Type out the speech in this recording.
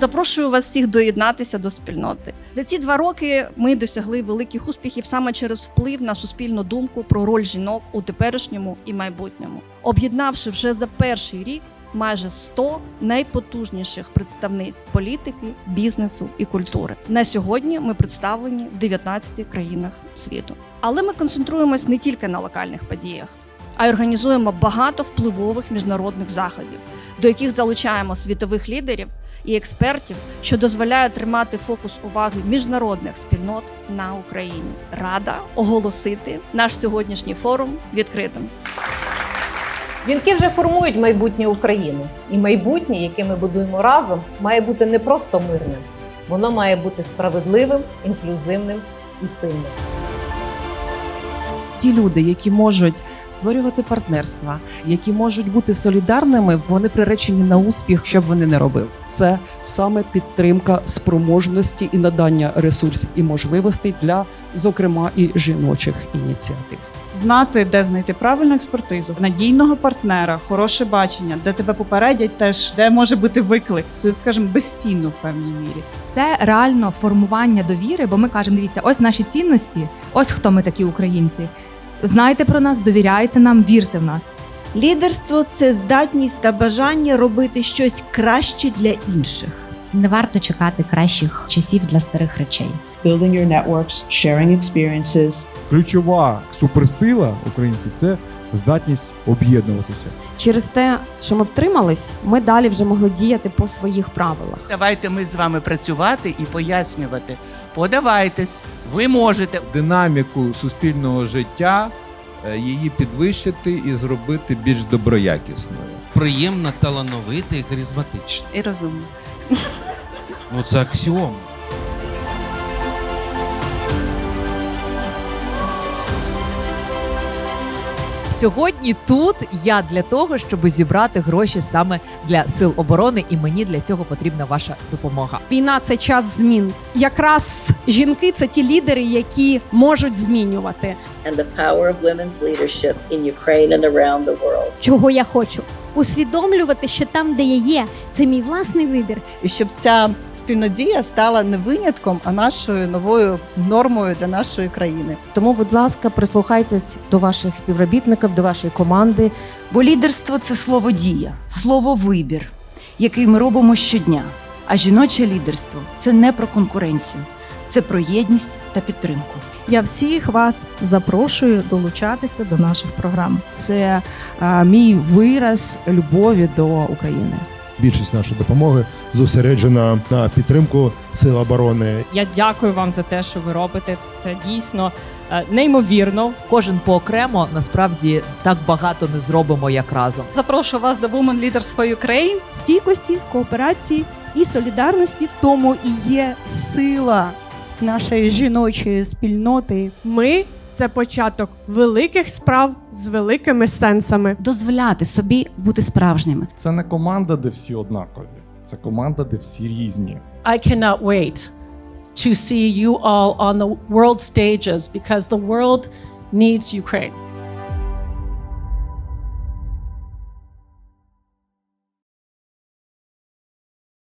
Запрошую вас всіх доєднатися до спільноти. За ці два роки ми досягли великих успіхів саме через вплив на суспільну думку про роль жінок у теперішньому і майбутньому, об'єднавши вже за перший рік майже 100 найпотужніших представниць політики, бізнесу і культури. На сьогодні ми представлені в 19 країнах світу. Але ми концентруємось не тільки на локальних подіях, а й організуємо багато впливових міжнародних заходів, до яких залучаємо світових лідерів і експертів, що дозволяє тримати фокус уваги міжнародних спільнот на Україні. Рада оголосити наш сьогоднішній форум відкритим. Вінки вже формують майбутнє України, і майбутнє, яке ми будуємо разом, має бути не просто мирним, воно має бути справедливим, інклюзивним і сильним. Ті люди, які можуть створювати партнерства, які можуть бути солідарними, вони приречені на успіх, що б вони не робили. Це саме підтримка спроможності і надання ресурсів і можливостей для, зокрема, і жіночих ініціатив. знати, де знайти правильну експертизу, надійного партнера, хороше бачення, де тебе попередять, теж де може бути виклик. Це, скажімо, безцінно в певній мірі. Це реально формування довіри, бо ми кажемо: дивіться, ось наші цінності, ось хто ми такі українці. Знайте про нас, довіряйте нам, вірте в нас. Лідерство це здатність та бажання робити щось краще для інших. Не варто чекати кращих часів для старих речей. building your networks, sharing experiences. Ключова суперсила українців це здатність об'єднуватися. Через те, що ми втримались, ми далі вже могли діяти по своїх правилах. Давайте ми з вами працювати і пояснювати. Подавайтесь, ви можете. динаміку суспільного життя, її підвищити і зробити більш доброякісною. Приємна, талановита і харизматична. І розумна. Ну це аксіома. Сьогодні тут я для того, щоб зібрати гроші саме для сил оборони, і мені для цього потрібна ваша допомога. Війна це час змін. Якраз жінки це ті лідери, які можуть змінювати. And the power of women's leadership in Ukraine and around the world. Чого я хочу? Усвідомлювати, що там, де я є, це мій власний вибір. І щоб ця спільнодія стала не винятком, а нашою новою нормою для нашої країни. Тому, будь ласка, прислухайтесь до ваших співробітників, до вашої команди. Бо лідерство це слово дія, слово вибір, який ми робимо щодня. А жіноче лідерство це не про конкуренцію, це про єдність та підтримку. Я всіх вас запрошую долучатися до наших програм. Це а, мій вираз любові до України. Більшість нашої допомоги зосереджена на підтримку сил оборони. Я дякую вам за те, що ви робите. Це дійсно е, неймовірно. Кожен поокремо насправді так багато не зробимо, як разом. Запрошую вас до Women Leaders for Ukraine. Стійкості, кооперації і солідарності в тому і є сила нашої жіночої спільноти. Ми це початок великих справ з великими сенсами. Дозволяти собі бути справжніми. Це не команда, де всі однакові. Це команда, де всі різні. I cannot wait to see you all on the world stages because the world needs Ukraine.